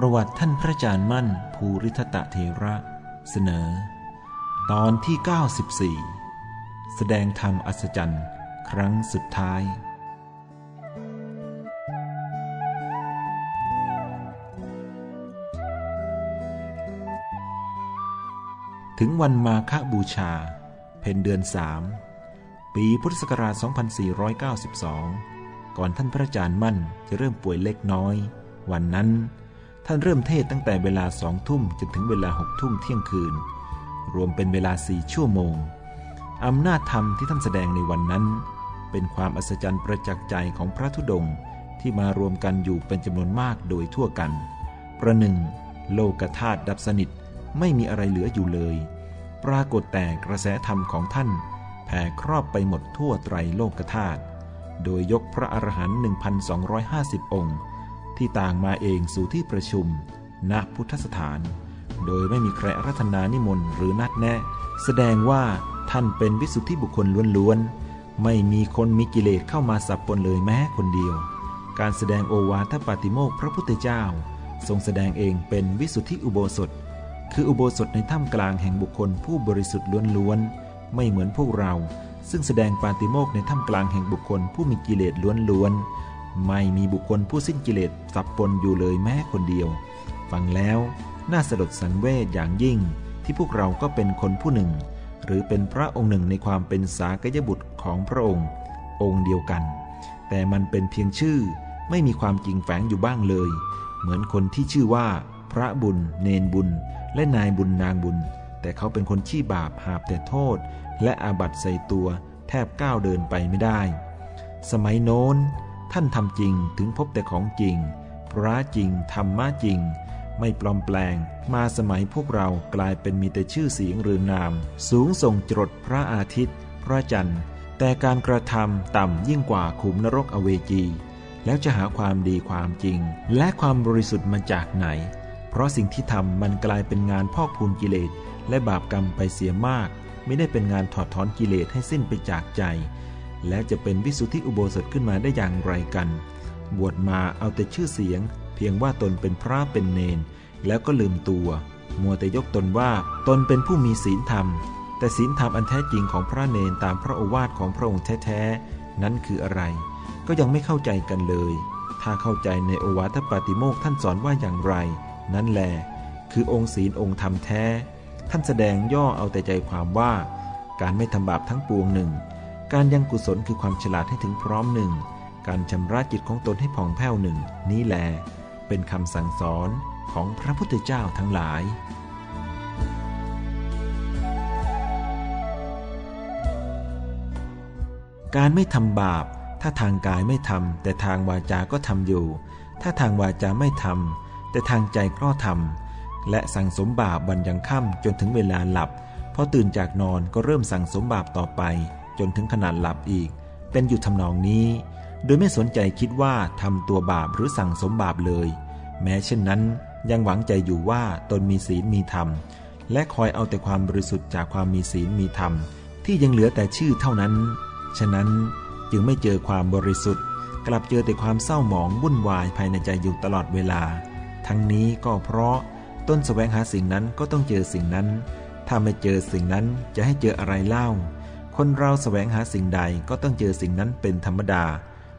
ประวัติท่านพระอาจารย์มั่นภูริทตะเทระ เสนอ ตอนที่ 94 แสดงธรรมอัศจรรย์ ครั้งสุดท้าย ถึงวันมาฆบูชา เพ็ญเดือนสามปีพุทธศักราช 2492 ก่อนท่านพระอาจารย์มั่นจะเริ่มป่วยเล็กน้อย วันนั้น ท่านเริ่มเทศตั้งแต่เวลาสองทุ่มจนถึงเวลาหกทุ่มเที่ยงคืน รวมเป็นเวลาสี่ชั่วโมงอำนาจธรรมที่ท่านแสดงในวันนั้น เป็นความอัศจรรย์ประจักษ์ใจของพระธุดงค์ที่มารวมกันอยู่เป็นจำนวนมากโดยทั่วกัน ประหนึ่ง โลกธาตุดับสนิทไม่มีอะไรเหลืออยู่เลย ปรากฏแต่กระแสธรรมของท่าน แผ่ครอบไปหมดทั่วไตรโลกธาตุโดยยกพระอรหันต์1,250 องค์ ที่ต่างมาเองสู่ที่ประชุม ณพุทธสถาน โดยไม่มีใครรัตนานิมนต์หรือนัดแนะ แสดงว่าท่านเป็นวิสุทธิบุคคลล้วนๆ ไม่มีคนมีกิเลสเข้ามาสับปนเลยแม้คนเดียว การแสดงโอวาทปาติโมกพระพุทธเจ้า ทรงแสดงเองเป็นวิสุทธิอุโบสถ คืออุโบสถในถ้ำกลางแห่งบุคคลผู้บริสุทธิ์ล้วนๆ ไม่เหมือนพวกเรา ซึ่งแสดงปาติโมกในถ้ำกลางแห่งบุคคลผู้มีกิเลสล้วนๆ ไม่มีบุคคลผู้สิ้นกิเลสสับปนอยู่เลยแม้คนเดียว ฟังแล้วน่าสลดสังเวชอย่างยิ่งที่พวกเราก็เป็นคนผู้หนึ่ง หรือเป็นพระองค์หนึ่งในความเป็นสากยบุตรของพระองค์ องค์เดียวกัน แต่มันเป็นเพียงชื่อไม่มีความจริงแฝงอยู่บ้างเลย เหมือนคนที่ชื่อว่า พระบุญ เนนบุญ และนายบุญนางบุญ แต่เขาเป็นคนชี้บาปหาบแต่โทษ และอาบัตใส่ตัวแทบก้าวเดินไปไม่ได้ สมัยโน้น ท่านทำจริงถึงพบแต่ของจริง พระจริงธรรมะจริง ไม่ปลอมแปลง มาสมัยพวกเรากลายเป็นมีแต่ชื่อเสียงเรือนาม สูงส่งจรดพระอาทิตย์ พระจันทร์ แต่การกระทำต่ำยิ่งกว่าขุมนรกอเวจี แล้วจะหาความดีความจริง และความบริสุทธิ์มาจากไหน เพราะสิ่งที่ทำมันกลายเป็นงานพอกพูนกิเลสและบาปกรรมไปเสียมาก ไม่ได้เป็นงานถอดถอนกิเลสให้สิ้นไปจากใจ และจะเป็นวิสุทธิอุโบสถขึ้นมาได้อย่างไรกัน บวชมาเอาแต่ชื่อเสียง เพียงว่าตนเป็นพระเป็นเนน แล้วก็ลืมตัว มัวแต่ยกตนว่าตนเป็นผู้มีศีลธรรม แต่ศีลธรรมอันแท้จริงของพระเนนตามพระโอวาทของพระองค์แท้ๆนั้นคืออะไร ก็ยังไม่เข้าใจกันเลย ถ้าเข้าใจในโอวาทปาติโมกท่านสอนว่าอย่างไร นั้นแหละคือองค์ศีลองค์ธรรมแท้ ท่านแสดงย่อเอาแต่ใจความว่า การไม่ทำบาปทั้งปวงหนึ่ง การยังกุศลคือความฉลาดให้ถึงพร้อมหนึ่ง การชำระจิตของตนให้ผ่องแผ้วหนึ่ง นี้แล เป็นคำสั่งสอนของพระพุทธเจ้าทั้งหลายการไม่ทำบาป ถ้าทางกายไม่ทำแต่ทางวาจาก็ทำอยู่ ถ้าทางวาจาไม่ทำแต่ทางใจก็ทำและสั่งสมบาปวันยังค่ำจนถึงเวลาหลับพอตื่นจากนอนก็เริ่มสั่งสมบาปต่อไป จนถึงขนาดหลับอีก เป็นอยู่ทำนองนี้ โดยไม่สนใจคิดว่าทำตัวบาปหรือสั่งสมบาปเลย แม้เช่นนั้นยังหวังใจอยู่ว่าตนมีศีลมีธรรม และคอยเอาแต่ความบริสุทธิ์จากความมีศีลมีธรรม ที่ยังเหลือแต่ชื่อเท่านั้น ฉะนั้นจึงไม่เจอความบริสุทธิ์ กลับเจอแต่ความเศร้าหมองวุ่นวายภายในใจอยู่ตลอดเวลา ทั้งนี้ก็เพราะต้นแสวงหาสิ่งนั้นก็ต้องเจอสิ่งนั้น ถ้าไม่เจอสิ่งนั้นจะให้เจออะไรเล่า คนเราแสวงหาสิ่งใดก็ต้องเจอสิ่งนั้นเป็นธรรมดา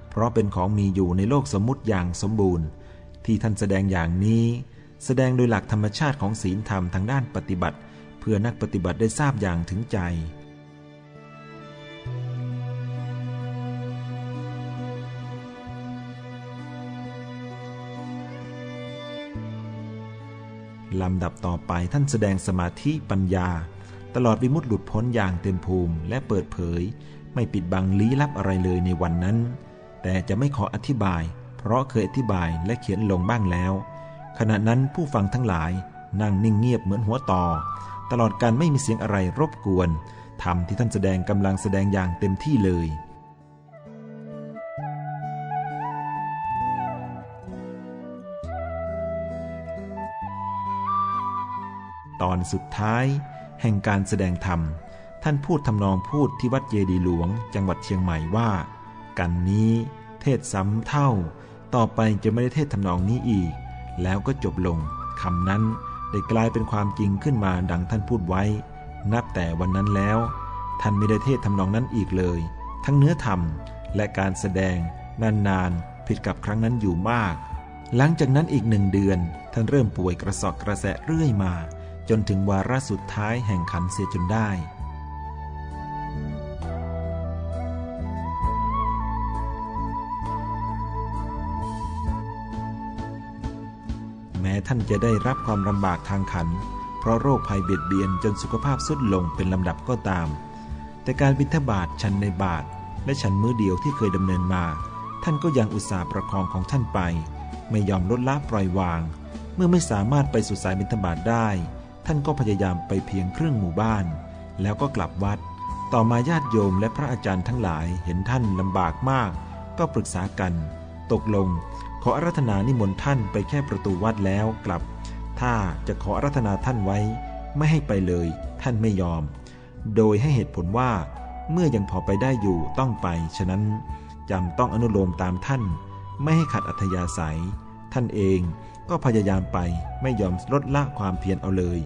เพราะเป็นของมีอยู่ในโลกสมมุติอย่างสมบูรณ์ ที่ท่านแสดงอย่างนี้ แสดงโดยหลักธรรมชาติของศีลธรรมทางด้านปฏิบัติ เพื่อนักปฏิบัติได้ทราบอย่างถึงใจ ลำดับต่อไปท่านแสดงสมาธิปัญญา ตลอดวิมุตติหลุดพ้นอย่างเต็มภูมิและเปิดเผย ไม่ปิดบังลี้ลับอะไรเลยในวันนั้น แต่จะไม่ขออธิบาย เพราะเคยอธิบายและเขียนลงบ้างแล้ว ขณะนั้นผู้ฟังทั้งหลายนั่งนิ่งเงียบเหมือนหัวต่อ ตลอดการไม่มีเสียงอะไรรบกวนธรรมที่ท่านแสดงกำลังแสดงอย่างเต็มที่เลยตอนสุดท้าย แห่งการแสดงธรรม ท่านพูดทำนองพูดที่วัดเจดีหลวง จังหวัดเชียงใหม่ว่า กันนี้ เทศซ้ำเท่า ต่อไปจะไม่ได้เทศทำนองนี้อีก แล้วก็จบลงคำนั้นได้กลายเป็นความจริงขึ้นมาดังท่านพูดไว้ นับแต่วันนั้นแล้ว ท่านไม่ได้เทศทำนองนั้นอีกเลย ทั้งเนื้อธรรมและการแสดงนานๆผิดกับครั้งนั้นอยู่มาก หลังจากนั้นอีกหนึ่งเดือน ท่านเริ่มป่วยกระสอบกระแสะเรื่อยมา จนถึงวาระสุดท้ายแห่งขันเสียจนได้ แม้ท่านจะได้รับความลำบากทางขัน เพราะโรคภัยเบียดเบียนจนสุขภาพสุดลงเป็นลำดับก็ตาม แต่การบิณฑบาตชันในบาท และฉันมื้อเดียวที่เคยดำเนินมา ท่านก็ยังอุตส่าห์ประคองของท่านไป ไม่ยอมลดละปล่อยวาง เมื่อไม่สามารถไปสู่สายบิณฑบาตได้ ท่านก็พยายามไปเพียงครึ่งหมู่บ้าน แล้วก็กลับวัด ต่อมาญาติโยมและพระอาจารย์ทั้งหลายเห็นท่านลำบากมาก ก็ปรึกษากัน ตกลง ขออารัธนานิมนต์ท่านไปแค่ประตูวัดแล้วกลับ ถ้าจะขออารัธนาท่านไว้ ไม่ให้ไปเลย ท่านไม่ยอม โดยให้เหตุผลว่า เมื่อยังพอไปได้อยู่ต้องไป ฉะนั้นจำต้องอนุโลมตามท่าน ไม่ให้ขัดอัธยาศัย ท่านเองก็พยายามไปไม่ยอมลดละความเพียรเอาเลย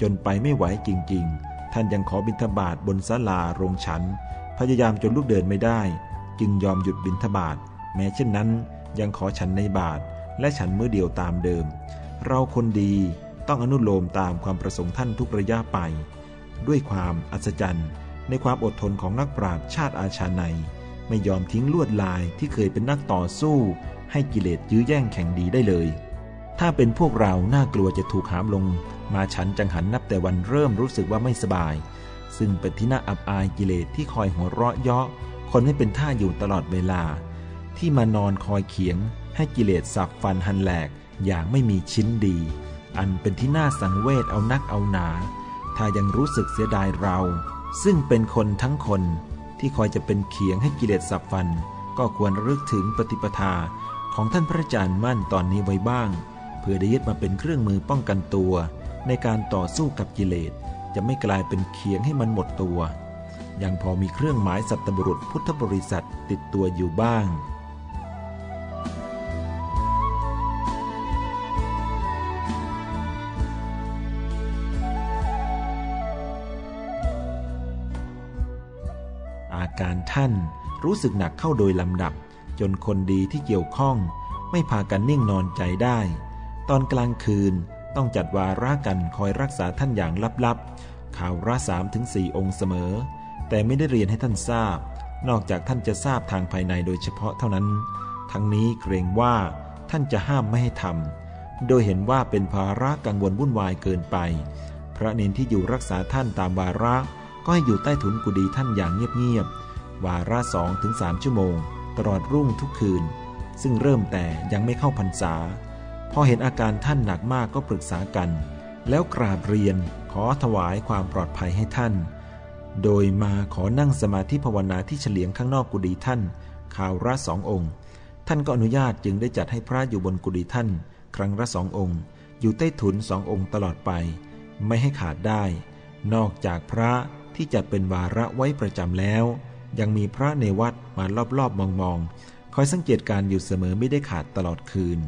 จนไปไม่ไหวจริง ๆ ท่านยังขอบิณฑบาตบนศาลาโรงฉัน พยายามจนลูกเดินไม่ได้ จึงยอมหยุดบิณฑบาตแม้เช่นนั้น ยังขอฉันในบาทและฉันมื้อเดียวตามเดิม เราคนดีต้องอนุโลมตามความประสงค์ท่านทุกระยะไป ด้วยความอัศจรรย์ในความอดทนของนักปราชญ์ชาติอาชาในไม่ยอมทิ้งลวดลายที่เคยเป็นนักต่อสู้ ให้กิเลสยื้อแย่งแข่งดีได้เลย ถ้าเป็นพวกเราน่ากลัวจะถูกหามลง มาฉันจังหันนับแต่วันเริ่มรู้สึกว่าไม่สบาย ซึ่งเป็นที่น่าอับอายกิเลสที่คอยหัวเราะเยาะ คนให้เป็นท่าอยู่ตลอดเวลา ที่มานอนคอยเขียง ให้กิเลสสับฟันหันแหลกอย่างไม่มีชิ้นดี อันเป็นที่น่าสังเวชเอานักเอาหนา ถ้ายังรู้สึกเสียดายเรา ซึ่งเป็นคนทั้งคนที่คอยจะเป็นเขียงให้กิเลสสับฟัน ก็ควรรึกถึงปฏิปทาของท่านพระอาจารย์มั่นตอนนี้ไว้บ้าง พื่อได้ยึดมาเป็นเครื่องมือป้องกันตัว ในการต่อสู้กับกิเลสจะไม่กลายเป็นเขียงให้มันหมดตัว ยังพอมีเครื่องหมายสัตบุรุษพุทธบริษัทติดตัวอยู่บ้างอาการท่านรู้สึกหนักเข้าโดยลำดับ จนคนดีที่เกี่ยวข้อง ไม่พากันนิ่งนอนใจได้ ตอนกลางคืนต้องจัดวาระกันคอยรักษาท่านอย่างลับๆ ข่าวระสามถึงสี่องค์เสมอ แต่ไม่ได้เรียนให้ท่านทราบ นอกจากท่านจะทราบทางภายในโดยเฉพาะเท่านั้น ทั้งนี้เกรงว่าท่านจะห้ามไม่ให้ทำ โดยเห็นว่าเป็นภาระกังวลวุ่นวายเกินไป พระเนนที่อยู่รักษาท่านตามวาระก็ให้อยู่ใต้ถุนกุฏิท่านอย่างเงียบๆ วาระสองถึงสามชั่วโมง ตลอดรุ่งทุกคืน ซึ่งเริ่มแต่ยังไม่เข้าพรรษา พอเห็นอาการท่านหนักมากก็ปรึกษากัน แล้วกราบเรียนขอถวายความปลอดภัยให้ท่าน โดยมาขอนั่งสมาธิภาวนาที่เฉลียงข้างนอกกุฏิท่านข่าวระสององค์ ท่านก็อนุญาตจึงได้จัดให้พระอยู่บนกุฏิท่าน ครั้งละสององค์ อยู่ใต้ถุนสององค์ตลอดไป ไม่ให้ขาดได้ นอกจากพระที่จัดเป็นวาระไว้ประจำแล้ว ยังมีพระในวัดมารอบๆมองๆคอยสังเกตการอยู่เสมอไม่ได้ขาดตลอดคืน